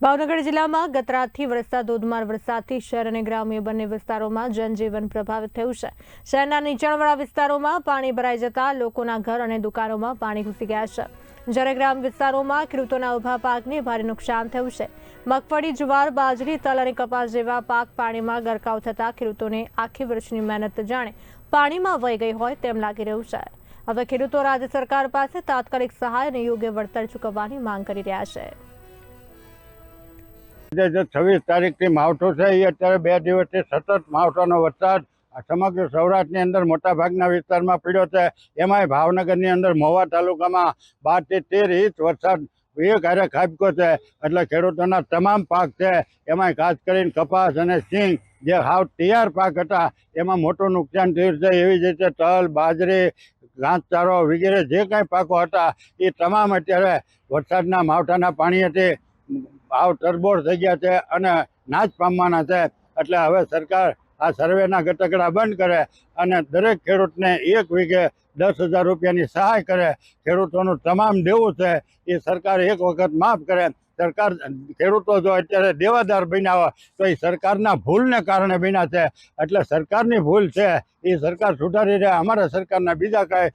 ભાવનગર જિલ્લામાં ગત વરસતા ધોધમાર વરસાદથી શહેર અને ગ્રામ્ય બંને વિસ્તારોમાં જનજીવન પ્રભાવિત થયું છે. શહેરના નીચાણવાળા વિસ્તારોમાં પાણી ભરાઈ જતા લોકોના ઘર અને દુકાનોમાં પાણી ઘૂસી ગયા છે. જ્યારે ગ્રામ વિસ્તારોમાં ખેડૂતોના ઊભા પાકને ભારે નુકસાન થયું છે. મગફળી, જુવાર, બાજરી, તલ અને કપાસ જેવા પાક પાણીમાં ગરકાવ થતા ખેડૂતોને આખી વર્ષની મહેનત જાણે પાણીમાં વહી ગઈ હોય તેમ લાગી રહ્યું છે. હવે ખેડૂતો રાજ્ય સરકાર પાસે તાત્કાલિક સહાય અને યોગ્ય વળતર ચૂકવવાની માંગ કરી રહ્યા છે. છવ્વીસ તારીખથી માવઠો છે, એ અત્યારે બે દિવસથી સતત માવઠાનો વરસાદ સમગ્ર સૌરાષ્ટ્રની અંદર મોટાભાગના વિસ્તારમાં પડ્યો છે. એમાંય ભાવનગરની અંદર મહુવા તાલુકામાં બારથી તેર ઇંચ વરસાદ એ ઘરે ખાબકો છે. એટલે ખેડૂતોના તમામ પાક છે, એમાંય ખાસ કરીને કપાસ અને સિંગ જે હાવ તૈયાર પાક હતા, એમાં મોટું નુકસાન થયું છે. એવી જ રીતે તલ, બાજરી, ઘાસચારો વગેરે જે કાંઈ પાકો હતા, એ તમામ અત્યારે વરસાદના માવઠાના પાણીએથી ભાવ તરબોળ થઈ ગયા છે અને નાશ પામવાના છે. એટલે હવે સરકાર આ સર્વેના ઘટકડા બંધ કરે અને દરેક ખેડૂતને એક વીઘે દસ હજાર રૂપિયાની સહાય કરે. ખેડૂતોનું તમામ દેવું છે. એ સરકાર એક વખત માફ કરે. સરકાર ખેડૂતો જો અત્યારે દેવાદાર બન્યા હોય, તો એ સરકારના ભૂલને કારણે બન્યા છે. એટલે સરકારની ભૂલ છે. એ સરકાર સુધારી રહે. અમારા સરકારના બીજા કાંઈ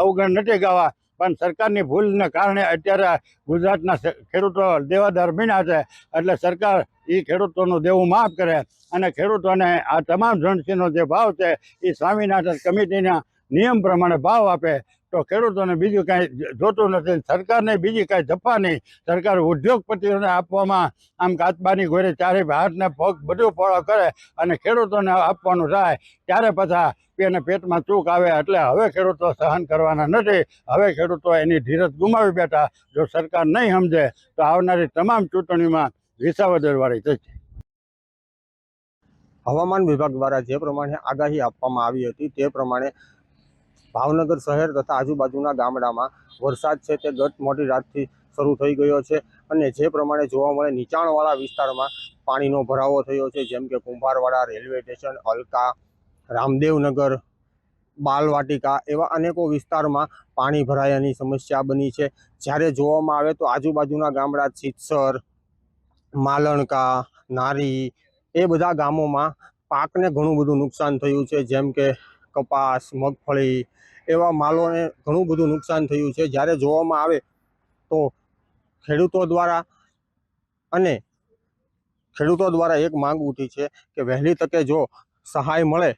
અવગણ નથી ગાવા. પણ સરકારની ભૂલને કારણે અત્યારે ગુજરાતના ખેડૂતો દેવાદાર બન્યા છે. એટલે સરકાર એ ખેડૂતોનું દેવું માફ કરે. અને ખેડૂતોને આ તમામ જણસીનો જે ભાવ છે એ સ્વામિનાથન કમિટીના નિયમ પ્રમાણે ભાવ આપે, તો ખેડૂતોને બીજું કાંઈ જોતું નથી. સરકારને બીજી કાંઈ જફા નહીં. સરકાર ઉદ્યોગપતિઓને આપવામાં આમ કાચબાની ગોરે ચારે હાથને પગ બધું ફળો કરે અને ખેડૂતોને આપવાનું થાય. ત્યારે પાછા એને પેટમાં ચૂક આવે એટલે હવે ખેડૂતો સહન કરવાના નથી. હવે ખેડૂતો એની ધીરજ ગુમાવી બેઠા. જો સરકાર નહીં સમજે, તો આવનારી તમામ ચૂંટણીમાં વિસાવદરવાળી થશે. હવામાન વિભાગ દ્વારા જે પ્રમાણે આગાહી આપવામાં આવી હતી, તે પ્રમાણે ભાવનગર શહેર તથા આજુબાજુના ગામડામાં વરસાદ છે તે ગત મોટી રાતથી શરૂ થઈ ગયો છે અને જે પ્રમાણે જોવા મળે નીચાણવાળા વિસ્તારમાં પાણીનો ભરાવો થયો છે, જેમ કે કુંભારવાડા, રેલવે સ્ટેશન, અલકા, રામદેવનગર, બાલવાટિકા એવા અનેકો વિસ્તારમાં પાણી ભરાયાની સમસ્યા બની છે. જ્યારે જોવામાં આવે તો આજુબાજુના ગામડા ચિત્સર માલણકા, નારી એ બધા ગામોમાં પાકને ઘણું બધું નુકસાન થયું છે, જેમ કે કપાસ, મગફળી એવા માલોને ઘણું બધું નુકસાન થયું છે. જ્યારે જોવામાં આવે તો ખેડૂતો દ્વારા અને ખેડૂતો દ્વારા એક માંગ ઉઠી છે કે વહેલી તકે જો સહાય મળે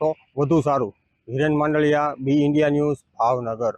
તો વધુ સારું. Hiren Mandaliya, B India news, Bhavnagar.